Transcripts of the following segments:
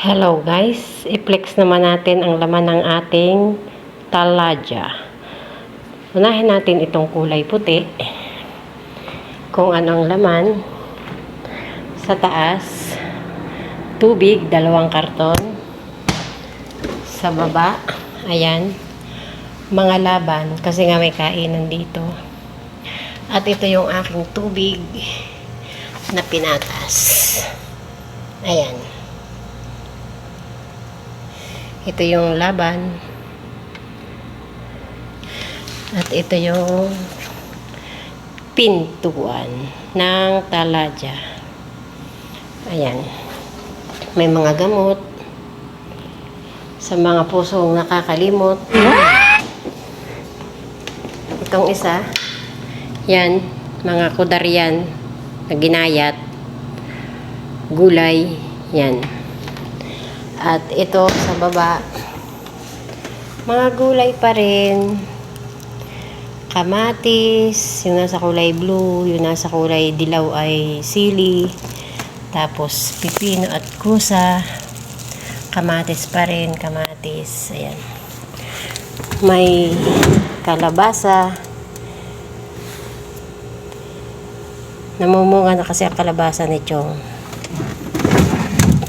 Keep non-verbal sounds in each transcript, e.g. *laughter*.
Hello guys, i-flex naman natin ang laman ng ating talaja. Unahin natin itong kulay puti. Kung anong laman. Sa taas, tubig, dalawang karton. Sa baba, ayan, mga laban kasi nga may kainan dito. At ito yung aking tubig na pinatas. Ayan. Ito yung laban. At ito yung pintuan ng talaja. Ayan. May mga gamot sa mga pusong nakakalimot. Itong isa, yan, mga kudaryan na ginayat, gulay, yan. At ito sa baba, mga gulay pa rin. Kamatis, yung nasa kulay blue, yung nasa kulay dilaw ay sili. Tapos pipino at kusa. Kamatis pa rin, kamatis. Ayan. May kalabasa. Namumunga na kasi ang kalabasa ni Chong.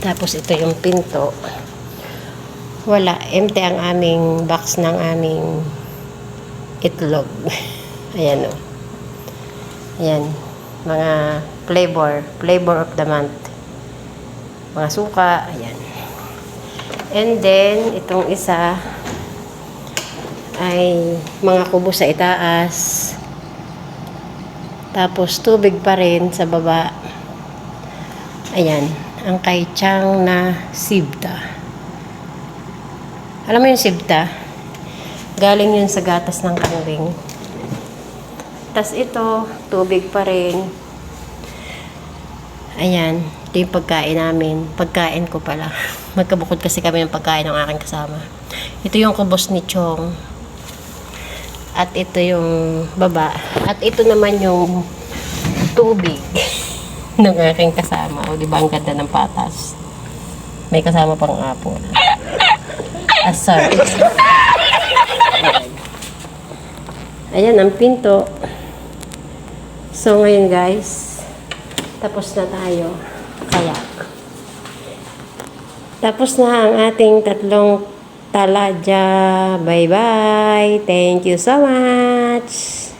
Tapos ito yung pinto. Wala. Empty ang aming box ng aming itlog. *laughs* Ayan o. Ayan. Mga flavor. Flavor of the month. Mga suka. Ayan. And then, itong isa ay mga kubo sa itaas. Tapos tubig pa rin sa baba. Ayan ang kay Chang na sibta. Alam mo yung sibta? Galing yun sa gatas ng kambing. Tapos ito, tubig pa rin. Ayan, ito yung pagkain namin. Pagkain ko pala. *laughs* Magkabukod kasi kami ng pagkain ng aking kasama. Ito yung kubos ni Chong. At ito yung baba. At ito naman yung tubig *laughs* *laughs* ng aking kasama. O, di ba ang ganda ng patas? May kasama pang apple. *laughs* Asar. Ayan. Ayan, ang pinto. So, ngayon guys, tapos na tayo. Kaya, tapos na ang ating tatlong talaja. Bye-bye. Thank you so much.